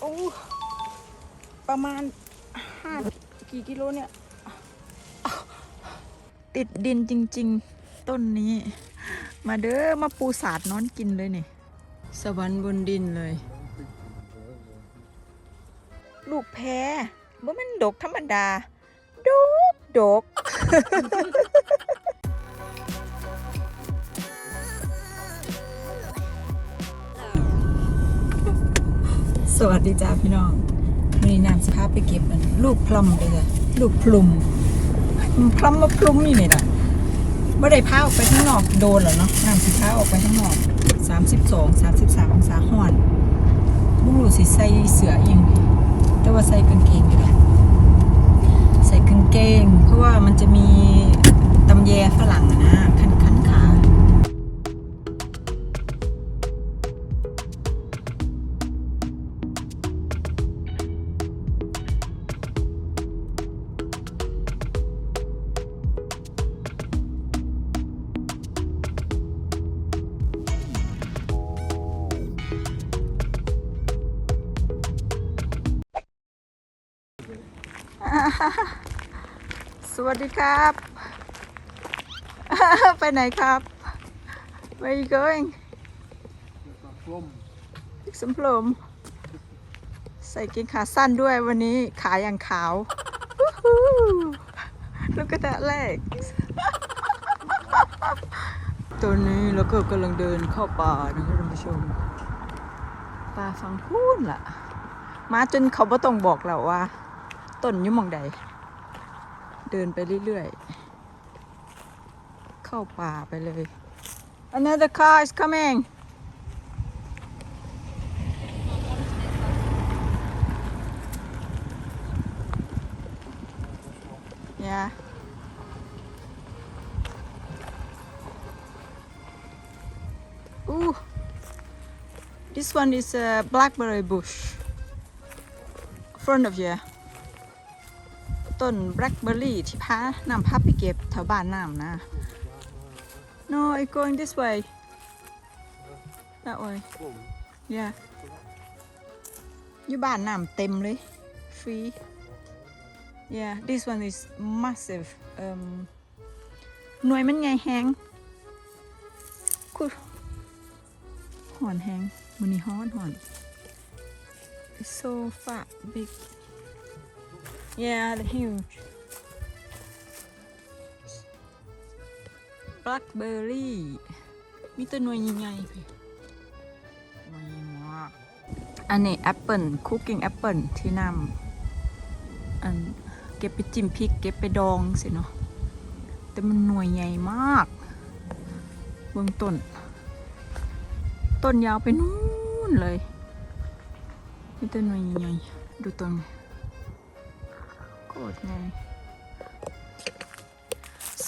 โอ้ประมาณห้ากี่กิโลเนี่ย ติดดินจริง ๆ ต้นนี้ มาเด้อมาปูสาดนอนกินเลยนี่ สวรรค์บนดินเลย ลูกแพรบ่แมันดกธรรมดา ดก ดก สวัสดีจ้าพี่น้องวันนี้น้ำสิพาไปเก็บมันลูกพลัมเลยจ้ะลูกพลุมมันพลัมมาพลุมนี่นี่นะไม่ได้พาออกไปข้างนอกโดนเหรอเนาะน้ำสิพาออกไปข้างนอก32 33องศาห้อนบุรุษสิใส่เสือเองแต่ว่าใส่กางเกงอยู่แหละใส่กางเกง เพราะว่ามันจะมีตำแยฝรั่งอะนะ วัสดีครับ ไปไหนครับ Where are you going Plum. Pick some plum ใส่เกงขาสั้นด้วยวันนี้ขาอย่างขาว Woohoo! Look at that leg ตัวนี้แล้วก็กำลังเดินเข้าป่านะครับท่านผู้ชม ป่าฟังพูนล่ะ มาจนเขาบ่ต้องบอกแล้วว่าต้นยุ่มองใด เดินไปเรื่อยๆ เข้าป่าไปเลย Another car is coming Yeah Ooh This one is a blackberry bush front of you ต้นแบล็คเบอร์รี่ที่พานำพาไปเก็บแถวบ้านน้ำนะ No I going this way that way yeah อยู่บ้านน้ำเต็มเลย free yeah this one is massive um หน่วยมันไงแฮงคุณหอนแฮงมันนี่ฮ้อนหอน It's so fat big Yeah, they're huge. Blackberry มีตัวหน่วยใหญ่ๆพี่หน่วยมากอันนี้แอปเปิลคุกกิ้งแอปเปิลที่นำอันเก็บไปจิ้มพริก เก็บไปดองสิเนาะ แต่มันหน่วยใหญ่มาก เบื้องต้น ต้นยาวไปนู่นเลย มีตัวหน่วยใหญ่ดูต้น คตรไง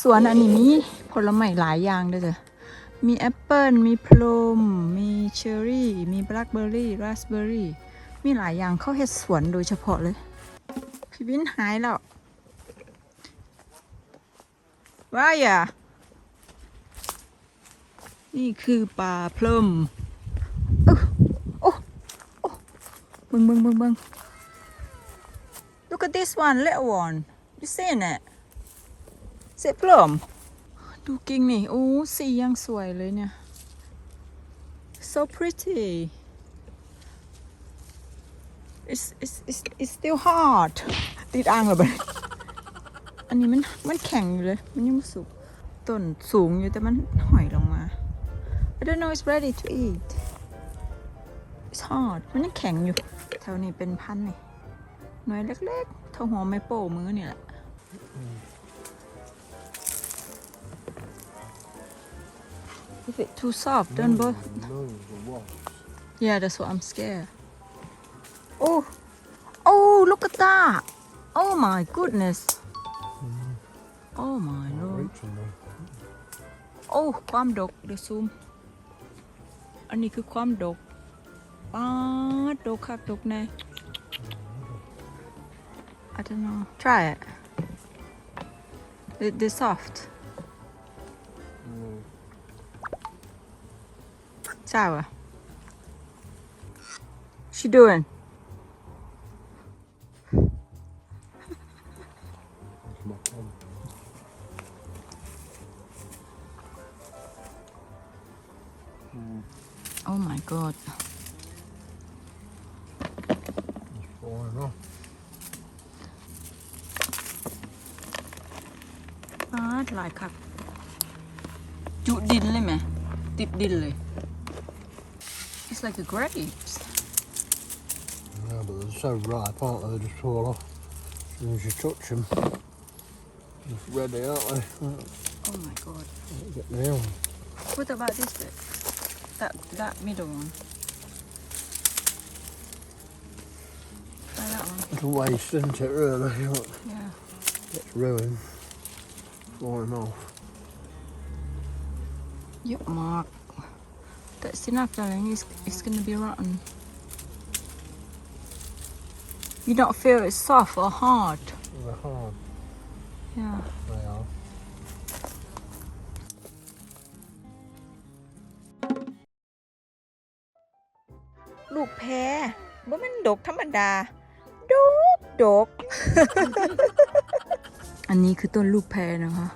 สวนอันนี้มีผลไม้หลายอย่างด้วยจ้ะมีแอปเปิลมีพลูมมีเชอร์รี่ มีแบล็คเบอร์รี่ราสเบอร์รี่ มีหลายอย่างเข้าเฮ็ดสวนโดยเฉพาะเลย พี่บินหายแล้วว่าอย่า นี่คือป่าพลมโอ้โอ้โอ้เบิ่งเบิ่งเบิ่งเบิ่ง this one, little one. You seen it? Is it plum? ดูกิ่งนี่โอ้สียังสวยเลยเนี่ย so pretty it's it's it's it's still hard ติดอ่างเหรอบ้อันนี้มันมันแข็งอยู่เลย มันยังไม่สุกต้นสูงอยู่แต่มันหอยลงมา I don't know it's ready to eat it's hard มันยังแข็งอยู่แถวนี้เป็นพันนี่ หน่วยเล็กๆเท่าหัวไม่โป้มือนี่แหละ If it too soft, then both. No, the what? Yeah, that's what I'm scared. Oh, oh, look at that. Oh my goodness. Oh my lord. Reaching them. โอ้ความดกเดี๋ยวซูมอันนี้คือความดกป้าดดกคักดกแน่ I don't know. Try it. They they're soft. Mm. Sour. What's she doing? Oh my god. หลายครับ จุดินเลยไหม ติดดินเลย It's like a grapes Yeah, but they're so ripe, aren't they? They just fall off as soon as you touch them. Just ready, aren't they? Oh my god Get down. What about this bit that that middle one Try that one It's a waste, isn't it, really? Look, yeah It's ruined. Falling off. เยอะมาก That's enough darling it's, it's gonna be rotten You don't feel it's soft or hard They're hard, yeah they are. ลูกแพรบ่แม่นดกธรรมดา ดกดก อันนี้คือต้นลูกแพรนะคะ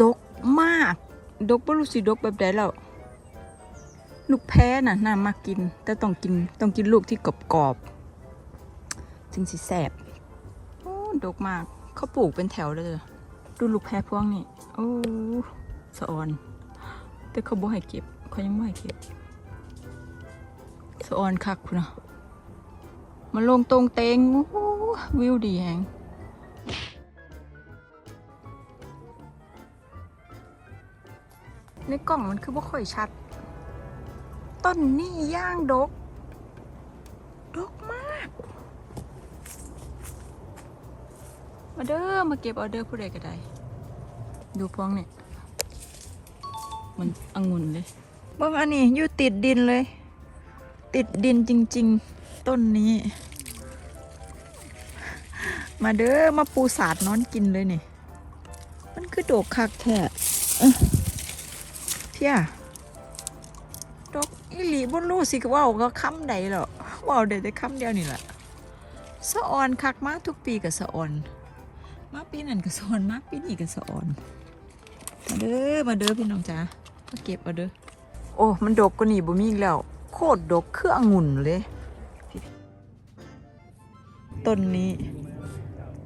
ดกมาก ดกบ่รู้สิดกแบบใดแล้ว ลูกแพรน่ะน่ามากิน แต่ต้องกินต้องกินลูกที่กรอบๆถึงสิแสบโอ้ดกมาก เขาปลูกเป็นแถวเลย ดูลูกแพรพวงนี่ โอ้สะออน แต่เขาบ่ให้เก็บ เขายังไม่ให้เก็บสะออนคักคุณนะมาลงตรงเตงโอ้วิวดีแฮง ในกล่องมันคือบ่ค่อยชัด ต้นนี่ย่างดก ดกมาก มาเด้อมาเก็บออเดอร์ผู้ใดก็ได้ ดูพวงเนี่ย มันองุ่นเลยบิ่งอันนี้อยู่ติดดินเลย ติดดินจริง ๆ ต้นนี้ มาเด้อมาปูสาดนอนกินเลยนี่ มันคือโดกคักแท้ เียดอกอีหลีบนรู้สิว่าก็คำใดหรอว่าเดี๋ยวแต่คำเดียวนี่แหละสะออนคักมากทุกปีกับสะออน มาปีนั้นก็สะออนมาปีนี้ก็สะออน มาเด้อมาเด้อพี่น้องจ้ามาเก็บเอาเด้อโอ้ มันดกกว่านี่บ่มีอีกแล้ว โคตรดกคือองุ่นเลยต้นนี้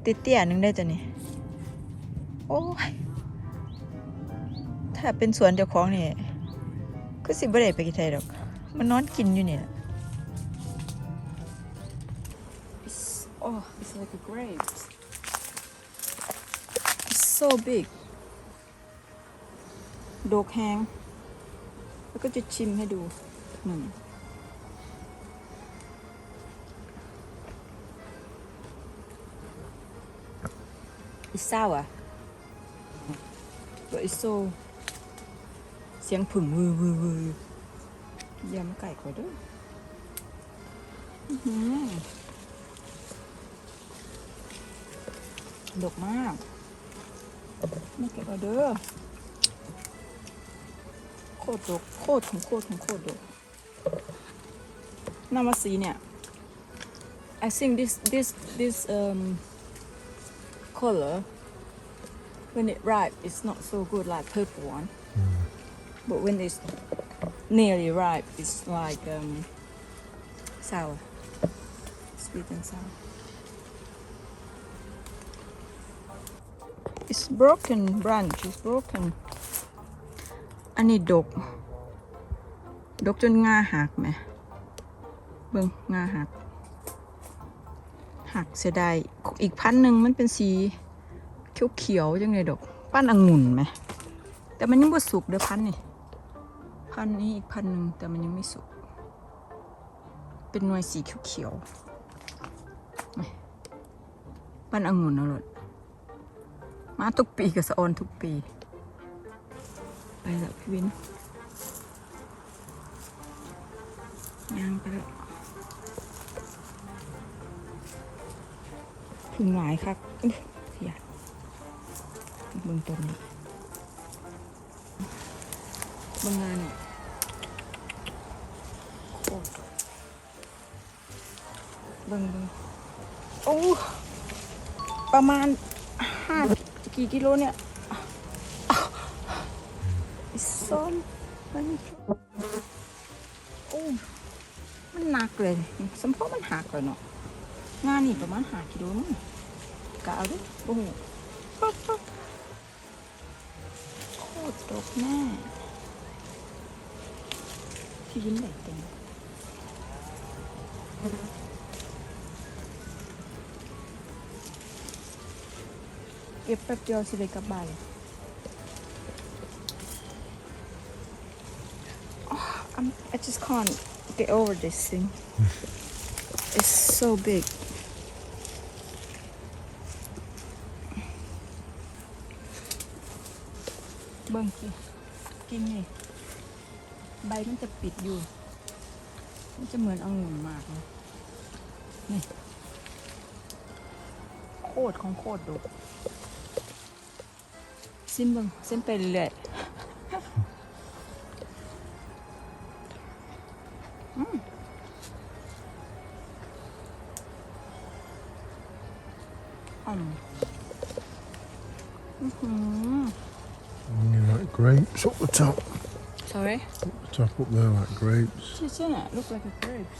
เตี้ยๆนึงได้จ้ะนี่ โอ้ย ถ้าเป็นสวนเจ้าของนี่ก็สิบ่ได้ไปกินไทยดอก มันนอนกินอยู่เนี่แหละ It's, oh, it's like a grapes. It's so big. ดกแฮงแล้วก็จะชิมให้ดูหนึ่ง It's sour but it's so เสียงผึ่งวือวือวือยำไก่ก่อนด้วยดกมากมาเก็บเอาเด้อโคตรดกโคตรของโคตรของโคตรดกนามาสีเนี่ย I think this this this um color when it ripe it's not so good like purple one but when it's nearly ripe it's like um sour sweet and sour it's broken branch it's broken อันนี้ดก ดกจนงาหักไหม เบิ่งงาหัก หักเสียดาย อีกพันหนึ่งมันเป็นสีเขียวๆจังเลยดก ปั้นองุ่นไหม แต่มันยังบ่สุกเด้อพันนี่ พันนี้อีกพันหนึ่งแต่มันยังไม่สุก เป็นหน่วยสีเขียวๆไหมป้านองุ่นเอาเลยมาทุกปีกับสะออนทุกปี ไปแล้วพี่วินย่างไปแล้วถึงหลายครับเสียเบิ่งต้นนี้บิ่งงานนี่โบิ่งเบิ่งโอ้ประมาณห้ากี่กิโลเนี่ย It's so funny. มันหนักเลยสมพอมันหักเลยเนาะงานนี่ประมาณหากิโลมั้งกะเอาดิโอ้โหโคตรตกแน่พี่ยิ้มไหลเต็ม เก็บแป๊บเดียวสิเลยกลับบ้านเลย I'm, I just can't get over this thing. it's so big. เบิ่งสิกินนี่ ใบมันจะปิดอยู่ มันจะเหมือนองุ่นมากเลยนี่ โคตรของโคตรดุ ซิมเบิ่งเส้นไปเรื่อยๆอืมอื้อหือ And you like grapes up the top. sorry The top up there like grapes. It's in it. Look like a grapes.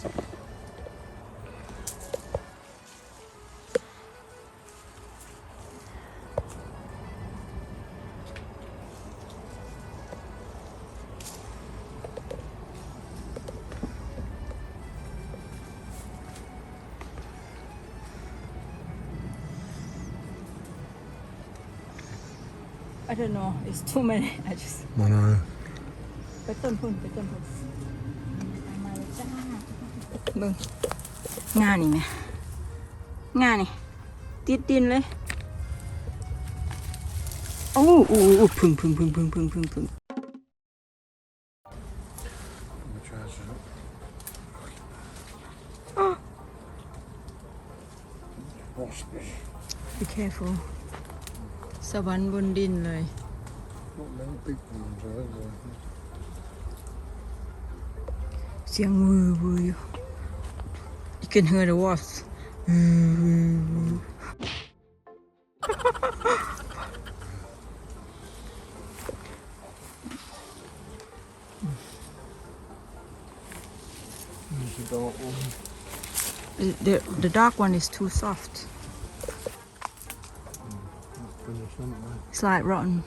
Don't know. It's too many. I just. I know. ไปต้นพุ่นไปต้นพุ่นมาเลยจ้าเบิ่งงานนี่ไหมงานนี่ติดดินเลยโอ้โอ้โอ้พึ่งพึ่งพึ่งพึ่งพึ่งพึ่งพึ่ง Let me try this out. Waspish. be careful สวรรค์บนดินเลย Not many big ones, are there? เสียงวือวืออยู่ you can hear the wasps วือวือวือ There's a dark one. the the dark one is too soft It's like rotten.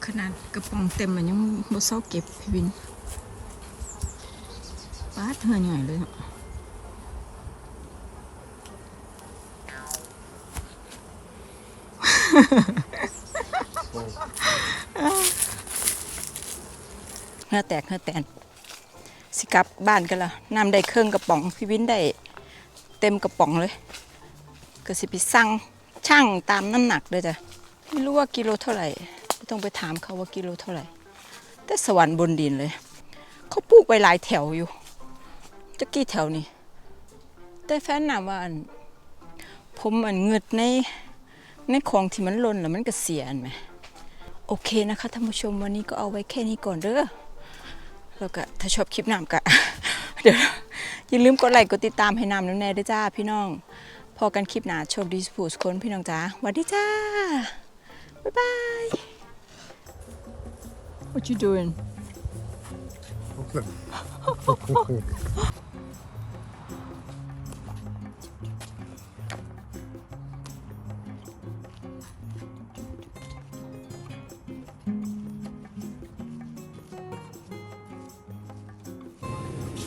Kena kepong tem mà nhưng mà sao kịp thì bình. Bát hơi nhảy lên. เนป้อแตกเหือแตนสิกลับบ้านกันละน้ำได้เครื่องกระป๋องพี่วินได้เต็มกระป๋องเลย ก็สิไปสั่งช่างตามน้ำหนักเลยจ้ะไม่รู้ว่ากิโลเท่าไหร่ต้องไปถามเขาว่ากิโลเท่าไหร่ แต่สวรรค์บนดินเลย เขาปลูกไว้หลายแถวอยู่จะกี่แถวนี่แต่แฟนน่ะว่าอันผมอันเงืดในในของที่มันล่นแล้วมันก็เสียอันไหมโอเคนะคะท่านผู้ชมวันนี้ก็เอาไว้แค่นี้ก่อนเด้อ แล้วก็ถ้าชอบคลิปน้ำก็เดี๋ยวอย่าลืมกดไลค์กดติดตามให้น้ำน้ำแน่ด้วยจ้าพี่น้อง พอกันคลิปหน้าโชคดีสุขสุขคนพี่น้องจ้าสวัสดีจ้า บ๊ายบาย What you doing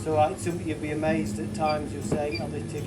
So, so you'd be amazed at times you're saying, oh, they tick.